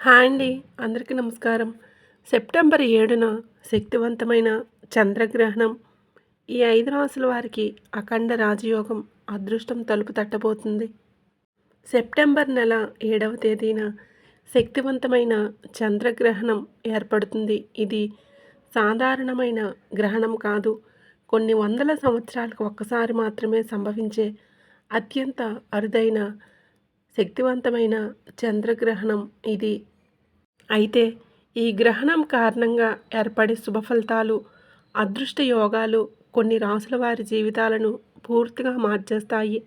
Hi అండి. అందరికీ నమస్కారం. సెప్టెంబర్ ఏడున శక్తివంతమైన చంద్రగ్రహణం. ఈ ఐదు రాసుల వారికి అఖండ రాజయోగం అదృష్టం తలుపు తట్టబోతుంది. సెప్టెంబర్ నెల ఏడవ తేదీన శక్తివంతమైన చంద్రగ్రహణం ఏర్పడుతుంది. ఇది సాధారణమైన గ్రహణం కాదు. కొన్ని వందల సంవత్సరాలకు ఒక్కసారి మాత్రమే సంభవించే అత్యంత అరుదైన శక్తివంతమైన చంద్రగ్రహణం ఇది. అయితే ఈ గ్రహణం కారణంగా ఏర్పడే శుభ ఫలితాలు అదృష్ట యోగాలు కొన్ని రాసుల వారి జీవితాలను పూర్తిగా మార్చేస్తాయి.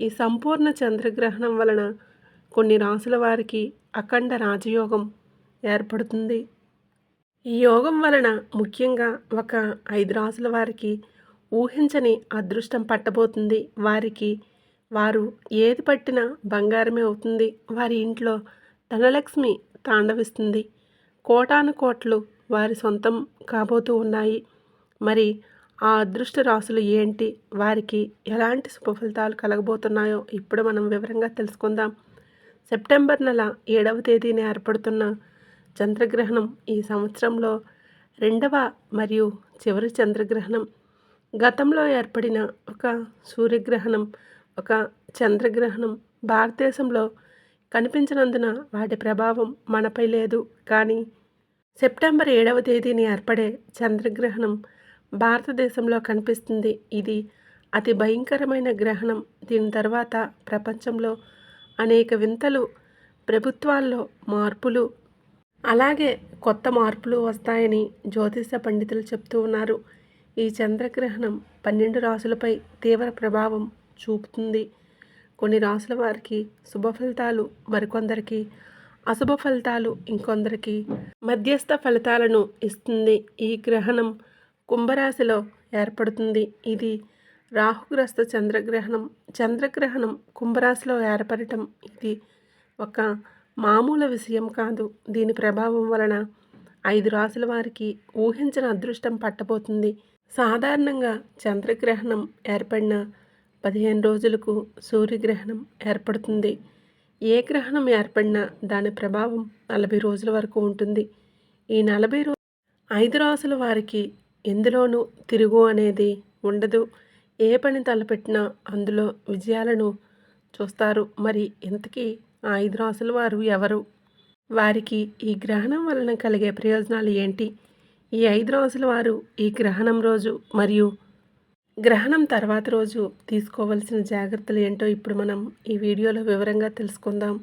ఈ సంపూర్ణ చంద్రగ్రహణం వలన కొన్ని రాసుల వారికి అఖండ రాజయోగం ఏర్పడుతుంది. ఈ యోగం వలన ముఖ్యంగా ఒక ఐదు రాసుల వారికి ఊహించని అదృష్టం పట్టబోతుంది. వారికి వారు ఏది పట్టినా బంగారమే అవుతుంది. వారి ఇంట్లో ధనలక్ష్మి తాండవిస్తుంది. కోటాను కోట్లు వారి సొంతం కాబోతూ ఉన్నాయి. మరి ఆ అదృష్ట రాసులు ఏంటి? వారికి ఎలాంటి శుభఫలితాలు కలగబోతున్నాయో ఇప్పుడు మనం వివరంగా తెలుసుకుందాం. సెప్టెంబర్ నెల ఏడవ తేదీన ఏర్పడుతున్న చంద్రగ్రహణం ఈ సంవత్సరంలో రెండవ మరియు చివరి చంద్రగ్రహణం. గతంలో ఏర్పడిన ఒక సూర్యగ్రహణం ఒక చంద్రగ్రహణం భారతదేశంలో కనిపించినందున వాటి ప్రభావం మనపై లేదు. కానీ సెప్టెంబర్ ఏడవ తేదీని ఏర్పడే చంద్రగ్రహణం భారతదేశంలో కనిపిస్తుంది. ఇది అతి భయంకరమైన గ్రహణం. దీని తర్వాత ప్రపంచంలో అనేక వింతలు ప్రభుత్వాల్లో మార్పులు అలాగే కొత్త మార్పులు వస్తాయని జ్యోతిష పండితులు చెప్తూ ఉన్నారు. ఈ చంద్రగ్రహణం పన్నెండు రాసులపై తీవ్ర ప్రభావం చూపుతుంది. కొన్ని రాసుల వారికి శుభ ఫలితాలు మరికొందరికి అశుభ ఫలితాలు ఇంకొందరికి మధ్యస్థ ఫలితాలను ఇస్తుంది. ఈ గ్రహణం కుంభరాశిలో ఏర్పడుతుంది. ఇది రాహుగ్రస్త చంద్రగ్రహణం చంద్రగ్రహణం కుంభరాశిలో ఏర్పడటం. ఇది ఒక మామూలు విషయం కాదు. దీని ప్రభావం వలన ఐదు రాసుల వారికి ఊహించిన అదృష్టం పట్టబోతుంది. సాధారణంగా చంద్రగ్రహణం ఏర్పడిన పదిహేను రోజులకు సూర్యగ్రహణం ఏర్పడుతుంది. ఏ గ్రహణం ఏర్పడినా దాని ప్రభావం నలభై రోజుల వరకు ఉంటుంది. ఈ నలభై రోజు ఐదు రాసుల వారికి ఎందులోనూ తిరుగు అనేది ఉండదు. ఏ పని తలపెట్టినా అందులో విజయాలను చూస్తారు. మరి ఇంతకీ ఆ ఐదు రాసుల వారు ఎవరు? వారికి ఈ గ్రహణం వలన కలిగే ప్రయోజనాలు ఏంటి? ఈ ఐదు రాసుల వారు ఈ గ్రహణం రోజు మరియు గ్రహణం తర్వాత రోజు తీసుకోవలసిన జాగ్రత్తలు ఏంటో ఇప్పుడు మనం ఈ వీడియోలో వివరంగా తెలుసుకుందాం.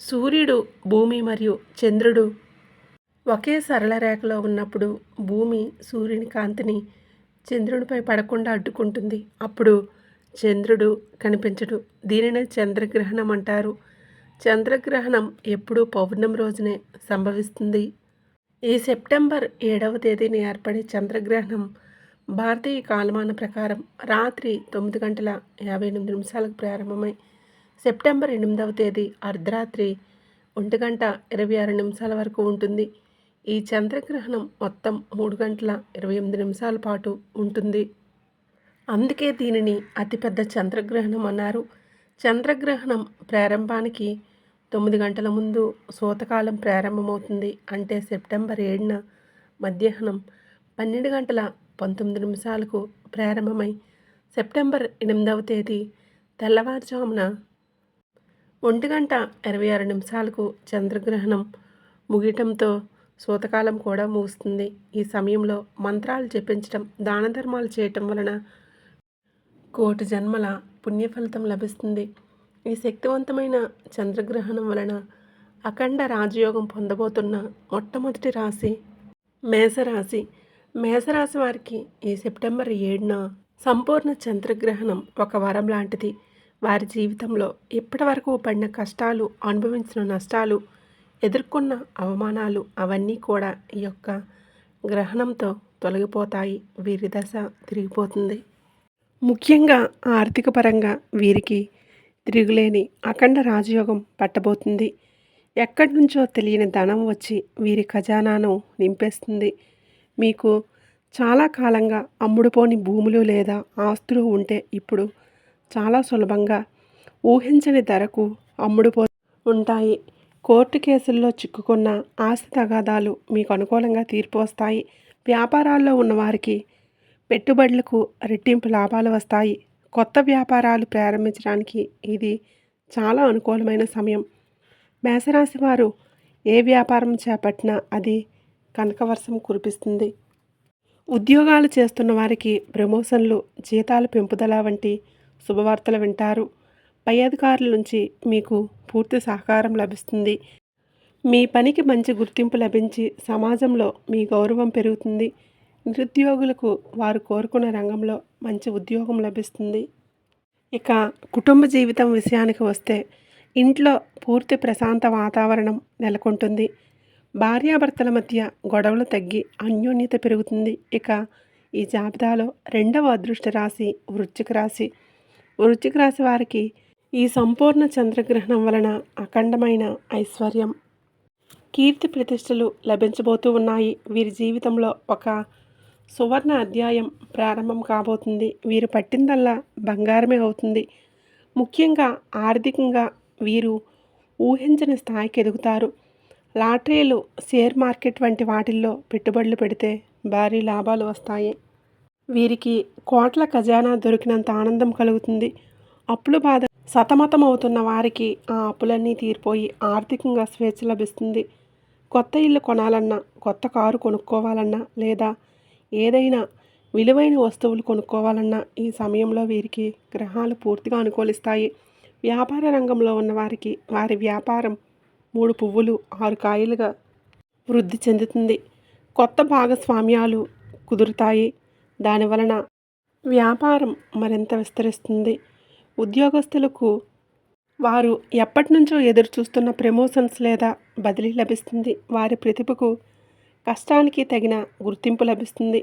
సూర్యుడు భూమి మరియు చంద్రుడు ఒకే సరళ రేఖలో ఉన్నప్పుడు భూమి సూర్యుని కాంతిని చంద్రునిపై పడకుండా అడ్డుకుంటుంది. అప్పుడు చంద్రుడు కనిపించడు. దీనినే చంద్రగ్రహణం అంటారు. చంద్రగ్రహణం ఎప్పుడూ పౌర్ణమి రోజునే సంభవిస్తుంది. ఈ సెప్టెంబర్ ఏడవ తేదీని ఏర్పడే చంద్రగ్రహణం భారతీయ కాలమాన ప్రకారం రాత్రి తొమ్మిది గంటల యాభై ఎనిమిది నిమిషాలకు ప్రారంభమై సెప్టెంబర్ ఎనిమిదవ తేదీ అర్ధరాత్రి ఒంటి గంట ఇరవై ఆరు నిమిషాల వరకు ఉంటుంది. ఈ చంద్రగ్రహణం మొత్తం మూడు గంటల ఇరవై ఎనిమిది నిమిషాల పాటు ఉంటుంది. అందుకే దీనిని అతిపెద్ద చంద్రగ్రహణం అన్నారు. చంద్రగ్రహణం ప్రారంభానికి తొమ్మిది గంటల ముందు సూతకాలం ప్రారంభమవుతుంది. అంటే సెప్టెంబర్ ఏడున మధ్యాహ్నం పన్నెండు గంటల పంతొమ్మిది నిమిషాలకు ప్రారంభమై సెప్టెంబర్ ఎనిమిదవ తేదీ తెల్లవారుజామున ఒంటి గంట ఇరవై ఆరు నిమిషాలకు చంద్రగ్రహణం ముగియటంతో సూతకాలం కూడా ముగుస్తుంది. ఈ సమయంలో మంత్రాలు జపించడం దాన ధర్మాలు చేయటం వలన కోటి జన్మల పుణ్యఫలితం లభిస్తుంది. ఈ శక్తివంతమైన చంద్రగ్రహణం వలన అఖండ రాజయోగం పొందబోతున్న మొట్టమొదటి రాశి మేషరాశి. మేషరాశి వారికి ఈ సెప్టెంబర్ ఏడున సంపూర్ణ చంద్రగ్రహణం ఒక వరం లాంటిది. వారి జీవితంలో ఇప్పటివరకు పడిన కష్టాలు అనుభవించిన నష్టాలు ఎదుర్కొన్న అవమానాలు అవన్నీ కూడా ఈ యొక్క గ్రహణంతో తొలగిపోతాయి. వీరి దశ తిరిగిపోతుంది. ముఖ్యంగా ఆర్థిక పరంగా వీరికి తిరుగులేని అఖండ రాజయోగం పట్టబోతుంది. ఎక్కడి నుంచో తెలియని ధనం వచ్చి వీరి ఖజానాను నింపేస్తుంది. మీకు చాలా కాలంగా అమ్ముడుపోని భూములు లేదా ఆస్తులు ఉంటే ఇప్పుడు చాలా సులభంగా ఊహించని ధరకు అమ్ముడుపో ఉంటాయి. కోర్టు కేసుల్లో చిక్కుకున్న ఆస్తి తగాదాలు మీకు అనుకూలంగా తీర్పు వస్తాయి. వ్యాపారాల్లో ఉన్నవారికి పెట్టుబడులకు రెట్టింపు లాభాలు వస్తాయి. కొత్త వ్యాపారాలు ప్రారంభించడానికి ఇది చాలా అనుకూలమైన సమయం. మేషరాశి వారు ఏ వ్యాపారం చేపట్టినా అది కనకవర్షం కురిపిస్తుంది. ఉద్యోగాలు చేస్తున్న వారికి ప్రమోషన్లు జీతాల పెంపుదల వంటి శుభవార్తలు వింటారు. పై అధికారుల నుంచి మీకు పూర్తి సహకారం లభిస్తుంది. మీ పనికి మంచి గుర్తింపు లభించి సమాజంలో మీ గౌరవం పెరుగుతుంది. నిరుద్యోగులకు వారు కోరుకున్న రంగంలో మంచి ఉద్యోగం లభిస్తుంది. ఇక కుటుంబ జీవితం విషయానికి వస్తే ఇంట్లో పూర్తి ప్రశాంత వాతావరణం నెలకొంటుంది. భార్యాభర్తల మధ్య గొడవలు తగ్గి అన్యోన్యత పెరుగుతుంది. ఇక ఈ జాబితాలో రెండవ అదృష్ట రాశి వృశ్చిక రాశి. వృశ్చిక రాశి వారికి ఈ సంపూర్ణ చంద్రగ్రహణం వలన అఖండమైన ఐశ్వర్యం. కీర్తి ప్రతిష్టలు లభించబోతూ ఉన్నాయి. వీరి జీవితంలో ఒక సువర్ణ అధ్యాయం ప్రారంభం కాబోతుంది. వీరు పట్టిందల్లా బంగారమే అవుతుంది. ముఖ్యంగా ఆర్థికంగా వీరు ఊహించని స్థాయికి ఎదుగుతారు. లాటరీలు షేర్ మార్కెట్ వంటి వాటిల్లో పెట్టుబడులు పెడితే భారీ లాభాలు వస్తాయి. వీరికి కోట్ల ఖజానా దొరికినంత ఆనందం కలుగుతుంది. అప్పుల బాధ సతమతం అవుతున్న వారికి ఆ అప్పులన్నీ తీరిపోయి ఆర్థికంగా స్వేచ్ఛ లభిస్తుంది. కొత్త ఇల్లు కొనాలన్నా కొత్త కారు కొనుక్కోవాలన్నా లేదా ఏదైనా విలువైన వస్తువులు కొనుక్కోవాలన్నా ఈ సమయంలో వీరికి గ్రహాలు పూర్తిగా అనుకూలిస్తాయి. వ్యాపార రంగంలో ఉన్న వారికి వారి వ్యాపారం మూడు పువ్వులు ఆరు కాయలుగా వృద్ధి చెందుతుంది. కొత్త భాగస్వామ్యాలు కుదురుతాయి. దానివలన వ్యాపారం మరింత విస్తరిస్తుంది. ఉద్యోగస్తులకు వారు ఎప్పటి నుంచో ఎదురు చూస్తున్న ప్రమోషన్స్ లేదా బదిలీ లభిస్తుంది. వారి ప్రతిభకు కష్టానికి తగిన గుర్తింపు లభిస్తుంది.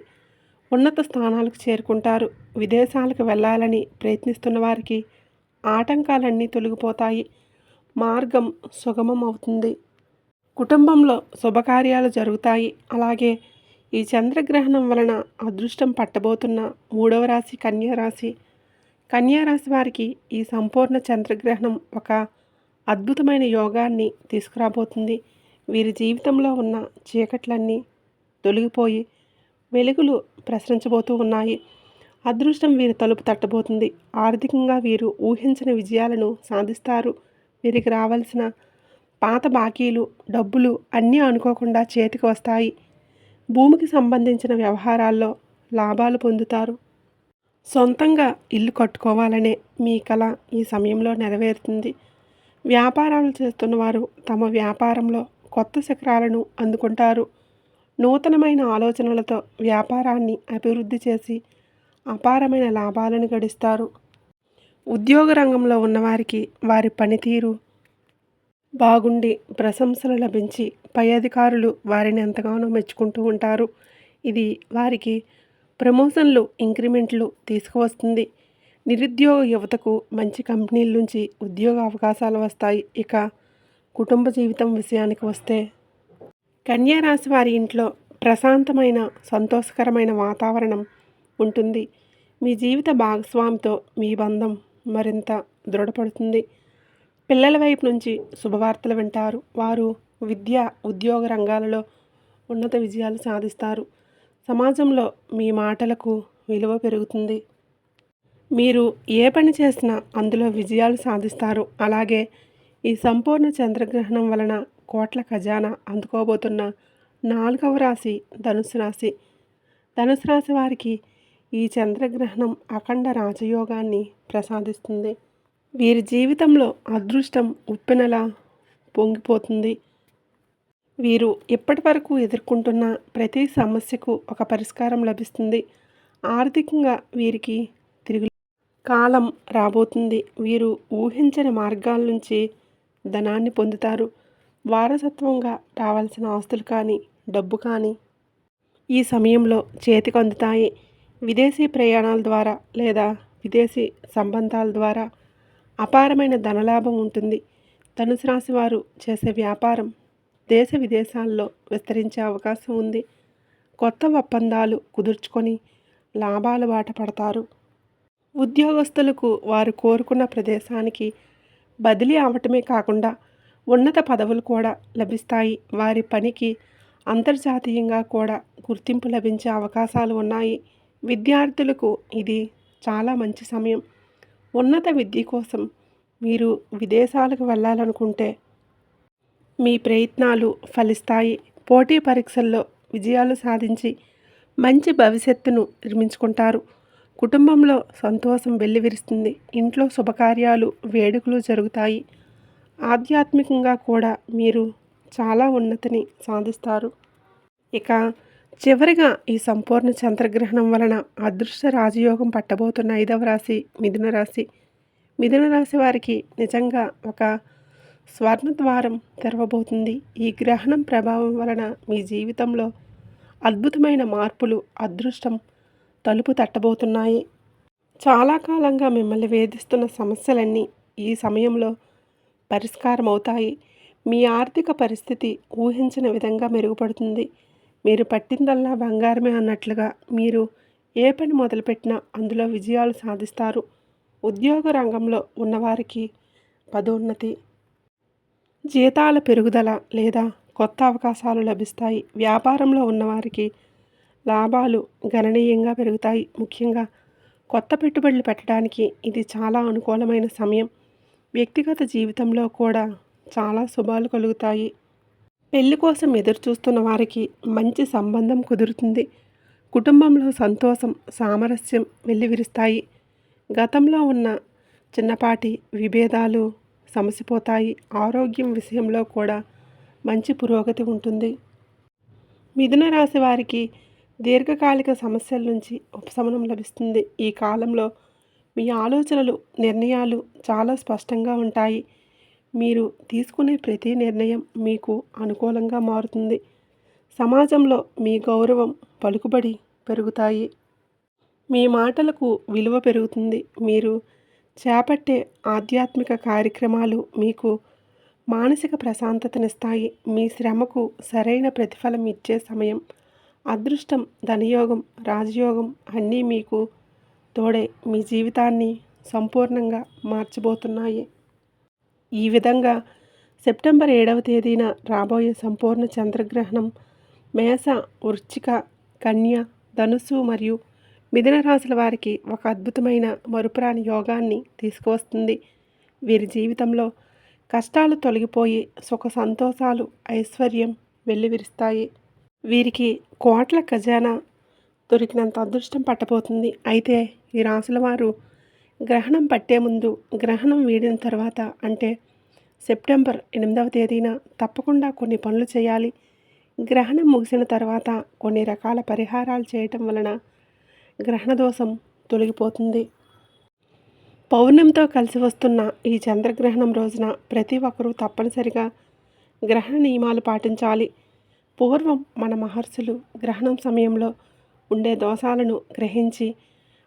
ఉన్నత స్థానాలకు చేరుకుంటారు. విదేశాలకు వెళ్ళాలని ప్రయత్నిస్తున్న వారికి ఆటంకాలన్నీ తొలగిపోతాయి. మార్గం సుగమం అవుతుంది. కుటుంబంలో శుభకార్యాలు జరుగుతాయి. అలాగే ఈ చంద్రగ్రహణం వలన అదృష్టం పట్టబోతున్న మూడవ రాశి కన్యారాశి కన్యారాశి వారికి ఈ సంపూర్ణ చంద్రగ్రహణం ఒక అద్భుతమైన యోగాన్ని తీసుకురాబోతుంది. వీరి జీవితంలో ఉన్న చీకట్లన్నీ తొలగిపోయి వెలుగులు ప్రసరించబోతూ ఉన్నాయి. అదృష్టం వీరి తలుపు తట్టబోతుంది. ఆర్థికంగా వీరు ఊహించిన విజయాలను సాధిస్తారు. వీరికి రావాల్సిన పాత బాకీలు డబ్బులు అన్నీ అనుకోకుండా చేతికి వస్తాయి. భూమికి సంబంధించిన వ్యవహారాల్లో లాభాలు పొందుతారు. సొంతంగా ఇల్లు కట్టుకోవాలనే మీ కళ ఈ సమయంలో నెరవేరుతుంది. వ్యాపారాలు చేస్తున్న వారు తమ వ్యాపారంలో కొత్త శిఖరాలను అందుకుంటారు. నూతనమైన ఆలోచనలతో వ్యాపారాన్ని అభివృద్ధి చేసి అపారమైన లాభాలను గడిస్తారు. ఉద్యోగ రంగంలో ఉన్నవారికి వారి పనితీరు బాగుండి ప్రశంసలు లభించి పై అధికారులు వారిని ఎంతగానో మెచ్చుకుంటూ ఉంటారు. ఇది వారికి ప్రమోషన్లు ఇంక్రిమెంట్లు తీసుకువస్తుంది. నిరుద్యోగ యువతకు మంచి కంపెనీల నుంచి ఉద్యోగ అవకాశాలు వస్తాయి. ఇక కుటుంబ జీవితం విషయానికి వస్తే కన్యా రాశి వారి ఇంట్లో ప్రశాంతమైన సంతోషకరమైన వాతావరణం ఉంటుంది. మీ జీవిత భాగస్వామితో మీ బంధం మరింత దృఢపడుతుంది. పిల్లల వైపు నుంచి శుభవార్తలు వింటారు. వారు విద్య ఉద్యోగ రంగాలలో ఉన్నత విజయాలు సాధిస్తారు. సమాజంలో మీ మాటలకు విలువ పెరుగుతుంది. మీరు ఏ పని చేసినా అందులో విజయాలు సాధిస్తారు. అలాగే ఈ సంపూర్ణ చంద్రగ్రహణం వలన కోట్ల ఖజానా అందుకోబోతున్న నాలుగవ రాశి ధనుసు రాశి. ధనుసు రాశి వారికి ఈ చంద్రగ్రహణం అఖండ రాజయోగాన్ని ప్రసాదిస్తుంది. వీరి జీవితంలో అదృష్టం ఉప్పెనలా పొంగిపోతుంది. వీరు ఇప్పటి వరకు ఎదుర్కొంటున్న ప్రతి సమస్యకు ఒక పరిష్కారం లభిస్తుంది. ఆర్థికంగా వీరికి తిరుగు కాలం రాబోతుంది. వీరు ఊహించని మార్గాల నుంచి ధనాన్ని పొందుతారు. వారసత్వంగా రావాల్సిన ఆస్తులు కానీ డబ్బు కానీ ఈ సమయంలో చేతికి అందుతాయి. విదేశీ ప్రయాణాల ద్వారా లేదా విదేశీ సంబంధాల ద్వారా అపారమైన ధనలాభం ఉంటుంది. ధనుసు రాశి వారు చేసే వ్యాపారం దేశ విదేశాల్లో విస్తరించే అవకాశం ఉంది. కొత్త ఒప్పందాలు కుదుర్చుకొని లాభాల బాట పడతారు. ఉద్యోగస్తులకు వారు కోరుకున్న ప్రదేశానికి బదిలీ అవటమే కాకుండా ఉన్నత పదవులు కూడా లభిస్తాయి. వారి పనికి అంతర్జాతీయంగా కూడా గుర్తింపు లభించే అవకాశాలు ఉన్నాయి. విద్యార్థులకు ఇది చాలా మంచి సమయం. ఉన్నత విద్య కోసం మీరు విదేశాలకు వెళ్ళాలనుకుంటే మీ ప్రయత్నాలు ఫలిస్తాయి. పోటీ పరీక్షల్లో విజయాలు సాధించి మంచి భవిష్యత్తును నిర్మించుకుంటారు. కుటుంబంలో సంతోషం వెల్లివిరుస్తుంది. ఇంట్లో శుభకార్యాలు వేడుకలు జరుగుతాయి. ఆధ్యాత్మికంగా కూడా మీరు చాలా ఉన్నతిని సాధిస్తారు. ఇక చివరిగా ఈ సంపూర్ణ చంద్రగ్రహణం వలన అదృష్ట రాజయోగం పట్టబోతున్న ఐదవ రాశి మిథున రాశి. మిథున రాశి వారికి నిజంగా ఒక స్వర్ణ ద్వారం తెరవబోతుంది. ఈ గ్రహణం ప్రభావం వలన మీ జీవితంలో అద్భుతమైన మార్పులు అదృష్టం తలుపు తట్టబోతున్నాయి. చాలా కాలంగా మిమ్మల్ని వేధిస్తున్న సమస్యలన్నీ ఈ సమయంలో పరిష్కారం అవుతాయి మీ ఆర్థిక పరిస్థితి ఊహించిన విధంగా మెరుగుపడుతుంది. మీరు పట్టిందల్లా బంగారమే అన్నట్లుగా మీరు ఏ పని మొదలుపెట్టినా అందులో విజయాలు సాధిస్తారు. ఉద్యోగ రంగంలో ఉన్నవారికి పదోన్నతి. జీతాల పెరుగుదల లేదా కొత్త అవకాశాలు లభిస్తాయి. వ్యాపారంలో ఉన్నవారికి లాభాలు గణనీయంగా పెరుగుతాయి. ముఖ్యంగా కొత్త పెట్టుబడులు పెట్టడానికి ఇది చాలా అనుకూలమైన సమయం. వ్యక్తిగత జీవితంలో కూడా చాలా శుభాలు కలుగుతాయి. పెళ్ళి కోసం ఎదురు చూస్తున్న వారికి మంచి సంబంధం కుదురుతుంది. కుటుంబంలో సంతోషం సామరస్యం వెల్లివిరుస్తాయి. గతంలో ఉన్న చిన్నపాటి విభేదాలు సమసిపోతాయి. ఆరోగ్యం విషయంలో కూడా మంచి పురోగతి ఉంటుంది. మిథున రాశి వారికి దీర్ఘకాలిక సమస్యల నుంచి ఉపశమనం లభిస్తుంది. ఈ కాలంలో మీ ఆలోచనలు నిర్ణయాలు చాలా స్పష్టంగా ఉంటాయి. మీరు తీసుకునే ప్రతి నిర్ణయం మీకు అనుకూలంగా మారుతుంది. సమాజంలో మీ గౌరవం పలుకుబడి పెరుగుతాయి. మీ మాటలకు విలువ పెరుగుతుంది. మీరు చేపట్టే ఆధ్యాత్మిక కార్యక్రమాలు మీకు మానసిక ప్రశాంతతనిస్తాయి. మీ శ్రమకు సరైన ప్రతిఫలం ఇచ్చే సమయం అదృష్టం ధనయోగం రాజయోగం అన్నీ మీకు తోడే మీ జీవితాన్ని సంపూర్ణంగా మార్చిపోతున్నాయి ఈ విధంగా సెప్టెంబర్ ఏడవ తేదీన రాబోయే సంపూర్ణ చంద్రగ్రహణం మేష వృశ్చిక కన్య ధనుసు మరియు మిథున రాశుల వారికి ఒక అద్భుతమైన మరుపురాని యోగాన్ని తీసుకువస్తుంది. వీరి జీవితంలో కష్టాలు తొలగిపోయి సుఖ సంతోషాలు ఐశ్వర్యం వెల్లివిరుస్తాయి. వీరికి కోట్ల ఖజానా దొరికినంత అదృష్టం పట్టబోతుంది. అయితే ఈ రాశుల వారు గ్రహణం పట్టే ముందు గ్రహణం వీడిన తర్వాత అంటే సెప్టెంబర్ ఎనిమిదవ తేదీన తప్పకుండా కొన్ని పనులు చేయాలి. గ్రహణం ముగిసిన తర్వాత కొన్ని రకాల పరిహారాలు చేయటం వలన గ్రహణ దోషం తొలగిపోతుంది. పౌర్ణమితో కలిసి వస్తున్న ఈ చంద్రగ్రహణం రోజున ప్రతి ఒక్కరూ తప్పనిసరిగా గ్రహణ నియమాలు పాటించాలి. పూర్వం మన మహర్షులు గ్రహణం సమయంలో ఉండే దోషాలను గ్రహించి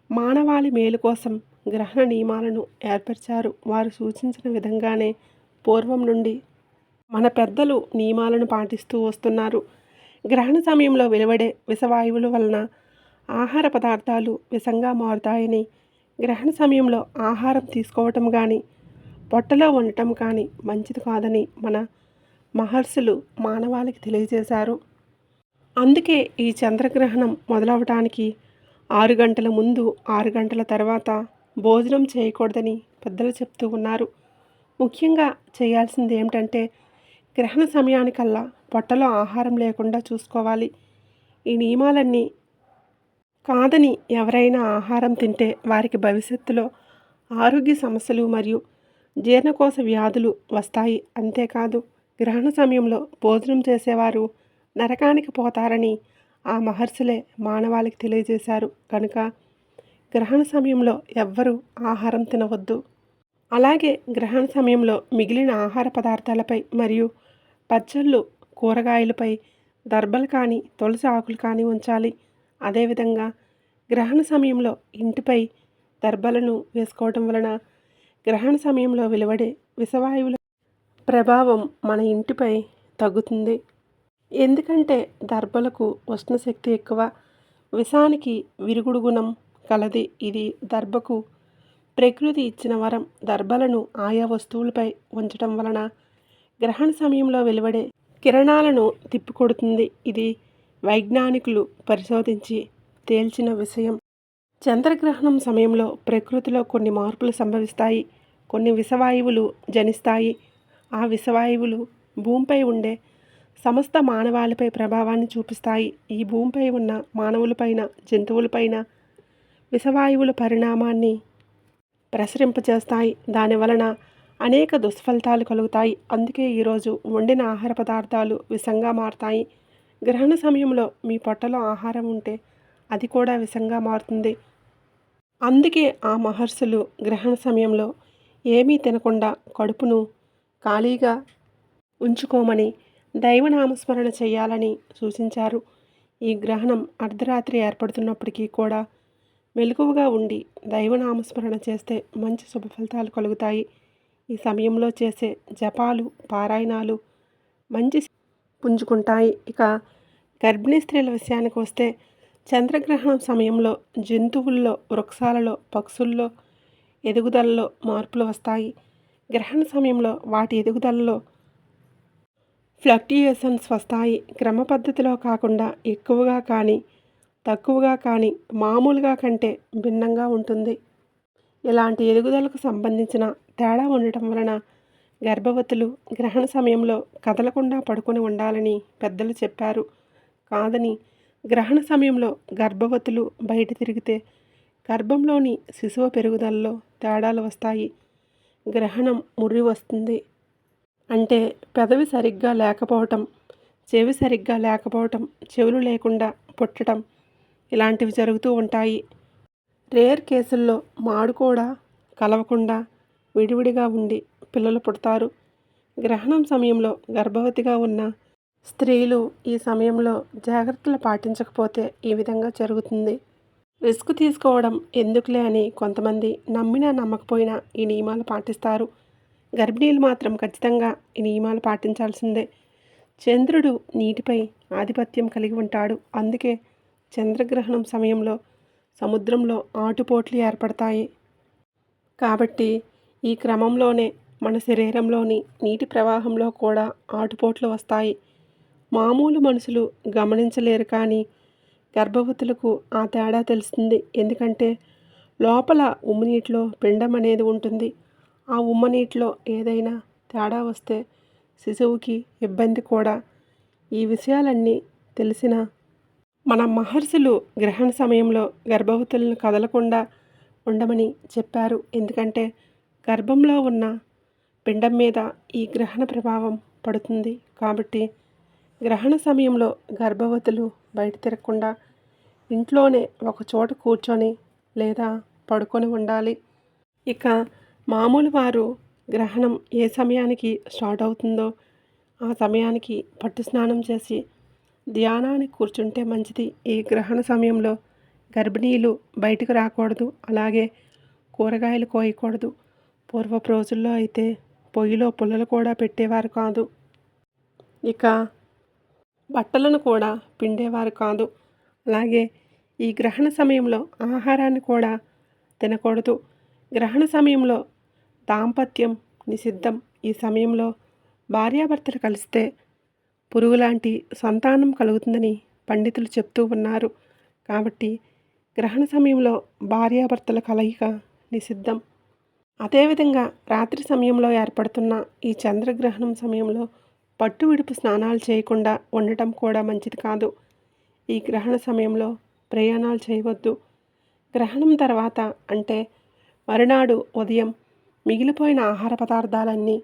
మానవాళి మేలు కోసం గ్రహణ నియమాలను ఏర్పరిచారు. వారు సూచించిన విధంగానే పూర్వం నుండి మన పెద్దలు నియమాలను పాటిస్తూ వస్తున్నారు. గ్రహణ సమయంలో వెలువడే విషవాయువుల వలన ఆహార పదార్థాలు విషంగా మారుతాయని గ్రహణ సమయంలో ఆహారం తీసుకోవటం కానీ పొట్టలో ఉండటం కానీ మంచిది కాదని మన మహర్షులు మానవాళికి తెలియజేశారు. అందుకే ఈ చంద్రగ్రహణం మొదలవటానికి ఆరు గంటల ముందు ఆరు గంటల తర్వాత భోజనం చేయకూడదని పెద్దలు చెప్తూ ఉన్నారు. ముఖ్యంగా చేయాల్సింది ఏమిటంటే గ్రహణ సమయానికల్లా పొట్టలో ఆహారం లేకుండా చూసుకోవాలి. ఈ నియమాలన్నీ కాదని ఎవరైనా ఆహారం తింటే వారికి భవిష్యత్తులో ఆరోగ్య సమస్యలు మరియు జీర్ణకోశ వ్యాధులు వస్తాయి. అంతేకాదు గ్రహణ సమయంలో భోజనం చేసేవారు నరకానికి పోతారని ఆ మహర్షులే మానవాళికి తెలియజేశారు. కనుక గ్రహణ సమయంలో ఎవ్వరూ ఆహారం తినవద్దు. అలాగే గ్రహణ సమయంలో మిగిలిన ఆహార పదార్థాలపై మరియు పచ్చళ్ళు కూరగాయలపై దర్బలు కానీ తులసి ఆకులు కానీ ఉంచాలి. అదేవిధంగా గ్రహణ సమయంలో ఇంటిపై దర్బలను వేసుకోవడం వలన గ్రహణ సమయంలో వెలువడే విషవాయువుల ప్రభావం మన ఇంటిపై తగ్గుతుంది. ఎందుకంటే దర్బలకు ఉష్ణశక్తి ఎక్కువ విషానికి విరుగుడు గుణం కలది. ఇది దర్భకు ప్రకృతి ఇచ్చిన వరం. దర్భలను ఆయా వస్తువులపై ఉంచడం వలన గ్రహణ సమయంలో వెలువడే కిరణాలను తిప్పికొడుతుంది. ఇది వైజ్ఞానికులు పరిశోధించి తేల్చిన విషయం. చంద్రగ్రహణం సమయంలో ప్రకృతిలో కొన్ని మార్పులు సంభవిస్తాయి. కొన్ని విషవాయువులు జనిస్తాయి. ఆ విషవాయువులు భూమిపై ఉండే సమస్త మానవాళిపై ప్రభావాన్ని చూపిస్తాయి. ఈ భూమిపై ఉన్న మానవులపైన జంతువులపైన విషవాయువుల పరిణామాన్ని ప్రసరింపజేస్తాయి. దాని వలన అనేక దుష్ఫలితాలు కలుగుతాయి. అందుకే ఈరోజు వండిన ఆహార పదార్థాలు విషంగా మారుతాయి. గ్రహణ సమయంలో మీ పొట్టలో ఆహారం ఉంటే అది కూడా విషంగా మారుతుంది. అందుకే ఆ మహర్షులు గ్రహణ సమయంలో ఏమీ తినకుండా కడుపును ఖాళీగా ఉంచుకోమని దైవనామస్మరణ చేయాలని సూచించారు. ఈ గ్రహణం అర్ధరాత్రి ఏర్పడుతున్నప్పటికీ కూడా మెలకువగా ఉండి దైవనామస్మరణ చేస్తే మంచి శుభ ఫలితాలు కలుగుతాయి. ఈ సమయంలో చేసే జపాలు పారాయణాలు మంచి పుంజుకుంటాయి. ఇక గర్భిణీ స్త్రీల విషయానికి వస్తే చంద్రగ్రహణం సమయంలో జంతువుల్లో వృక్షాలలో పక్షుల్లో ఎదుగుదలలో మార్పులు వస్తాయి. గ్రహణ సమయంలో వాటి ఎదుగుదలలో ఫ్లక్టియేషన్స్ వస్తాయి. క్రమ పద్ధతిలో కాకుండా ఎక్కువగా కానీ తక్కువగా కానీ మామూలుగా కంటే భిన్నంగా ఉంటుంది. ఇలాంటి ఎదుగుదలకు సంబంధించిన తేడా ఉండటం వలన గర్భవతులు గ్రహణ సమయంలో కదలకుండా పడుకొని ఉండాలని పెద్దలు చెప్పారు. కాదని గ్రహణ సమయంలో గర్భవతులు బయట తిరిగితే గర్భంలోని శిశువు పెరుగుదలలో తేడాలు వస్తాయి. గ్రహణం ముర్రి వస్తుంది. అంటే పెదవి సరిగ్గా లేకపోవటం చెవి సరిగ్గా లేకపోవటం చెవులు లేకుండా పుట్టడం ఇలాంటివి జరుగుతూ ఉంటాయి. రేర్ కేసుల్లో మాడు కూడా కలవకుండా విడివిడిగా ఉండి పిల్లలు పుడతారు. గ్రహణం సమయంలో గర్భవతిగా ఉన్న స్త్రీలు ఈ సమయంలో జాగ్రత్తలు పాటించకపోతే ఈ విధంగా జరుగుతుంది. రిస్క్ తీసుకోవడం ఎందుకులే అని కొంతమంది నమ్మినా నమ్మకపోయినా ఈ నియమాలు పాటిస్తారు. గర్భిణీలు మాత్రం ఖచ్చితంగా ఈ నియమాలు పాటించాల్సిందే. చంద్రుడు నీటిపై ఆధిపత్యం కలిగి ఉంటాడు. అందుకే చంద్రగ్రహణం సమయంలో సముద్రంలో ఆటుపోట్లు ఏర్పడతాయి. కాబట్టి ఈ క్రమంలోనే మన శరీరంలోని నీటి ప్రవాహంలో కూడా ఆటుపోట్లు వస్తాయి. మామూలు మనుషులు గమనించలేరు కానీ గర్భవతులకు ఆ తేడా తెలుస్తుంది. ఎందుకంటే లోపల ఉమ్మనీటిలో పిండం అనేది ఉంటుంది. ఆ ఉమ్మనీటిలో ఏదైనా తేడా వస్తే శిశువుకి ఇబ్బంది కూడా. ఈ విషయాలన్నీ తెలిసిన మన మహర్షులు గ్రహణ సమయంలో గర్భవతులను కదలకుండా ఉండమని చెప్పారు. ఎందుకంటే గర్భంలో ఉన్న పిండం మీద ఈ గ్రహణ ప్రభావం పడుతుంది. కాబట్టి గ్రహణ సమయంలో గర్భవతులు బయట తిరగకుండా ఇంట్లోనే ఒక చోట కూర్చొని లేదా పడుకొని ఉండాలి. ఇక మామూలు వారు గ్రహణం ఏ సమయానికి స్టార్ట్ అవుతుందో ఆ సమయానికి పట్టు స్నానం చేసి ధ్యానానికి కూర్చుంటే మంచిది. ఈ గ్రహణ సమయంలో గర్భిణీలు బయటకు రాకూడదు. అలాగే కూరగాయలు కోయకూడదు. పూర్వపు రోజుల్లో అయితే పొయ్యిలో పుల్లలు కూడా పెట్టేవారు కాదు. ఇక బట్టలను కూడా పిండేవారు కాదు. అలాగే ఈ గ్రహణ సమయంలో ఆహారాన్ని కూడా తినకూడదు. గ్రహణ సమయంలో దాంపత్యం నిషిద్ధం. ఈ సమయంలో భార్యాభర్తలు కలిస్తే పురుగులాంటి సంతానం కలుగుతుందని పండితులు చెప్తూ ఉన్నారు. కాబట్టి గ్రహణ సమయంలో భార్యాభర్తల కలయిక నిషిద్ధం. అదేవిధంగా రాత్రి సమయంలో ఏర్పడుతున్న ఈ చంద్రగ్రహణం సమయంలో పట్టు విడుపు స్నానాలు చేయకుండా ఉండటం కూడా మంచిది కాదు. ఈ గ్రహణ సమయంలో ప్రయాణాలు చేయవద్దు. గ్రహణం తర్వాత అంటే మరునాడు ఉదయం మిగిలిపోయిన ఆహార పదార్థాలన్నీ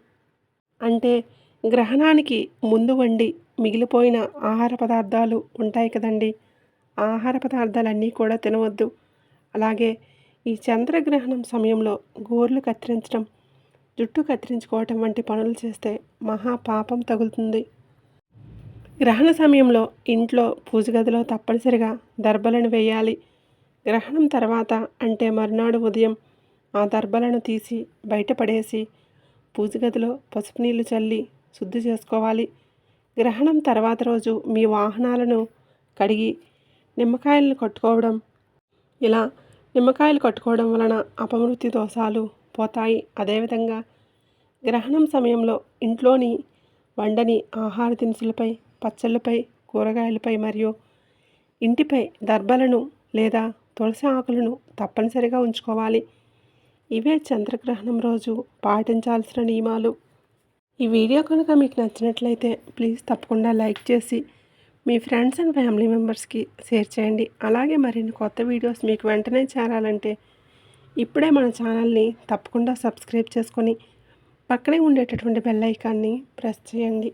అంటే గ్రహణానికి ముందు వండి మిగిలిపోయిన ఆహార పదార్థాలు ఉంటాయి కదండి. ఆహార పదార్థాలన్నీ కూడా తినవద్దు. అలాగే ఈ చంద్రగ్రహణం సమయంలో గోర్లు కత్తిరించడం జుట్టు కత్తిరించుకోవటం వంటి పనులు చేస్తే మహా పాపం తగులుతుంది. గ్రహణ సమయంలో ఇంట్లో పూజ గదిలో తప్పనిసరిగా దర్బలను వేయాలి. గ్రహణం తర్వాత అంటే మరునాడు ఉదయం ఆ దర్బలను తీసి బయటపడేసి పూజ గదిలో పసుపు నీళ్ళు చల్లి శుద్ధి చేసుకోవాలి. గ్రహణం తర్వాత రోజు మీ వాహనాలను కడిగి నిమ్మకాయలను కట్టుకోవడం. ఇలా నిమ్మకాయలు కట్టుకోవడం వలన అపమృత్యు దోషాలు పోతాయి. అదేవిధంగా గ్రహణం సమయంలో ఇంట్లోని వండని ఆహార దినుసులపై పచ్చళ్ళపై కూరగాయలపై మరియు ఇంటిపై దర్బలను లేదా తులసి ఆకులను తప్పనిసరిగా ఉంచుకోవాలి. ఇవే చంద్రగ్రహణం రోజు పాటించాల్సిన నియమాలు. ఈ వీడియో కనుక మీకు నచ్చినట్లయితే ప్లీజ్ తప్పకుండా లైక్ చేసి మీ ఫ్రెండ్స్ అండ్ ఫ్యామిలీ మెంబర్స్కి షేర్ చేయండి. అలాగే మరిన్ని కొత్త వీడియోస్ మీకు వెంటనే చేరాలంటే ఇప్పుడే మన ఛానల్ని తప్పకుండా సబ్స్క్రైబ్ చేసుకొని పక్కనే ఉండేటటువంటి బెల్ ఐకాన్ని ప్రెస్ చేయండి.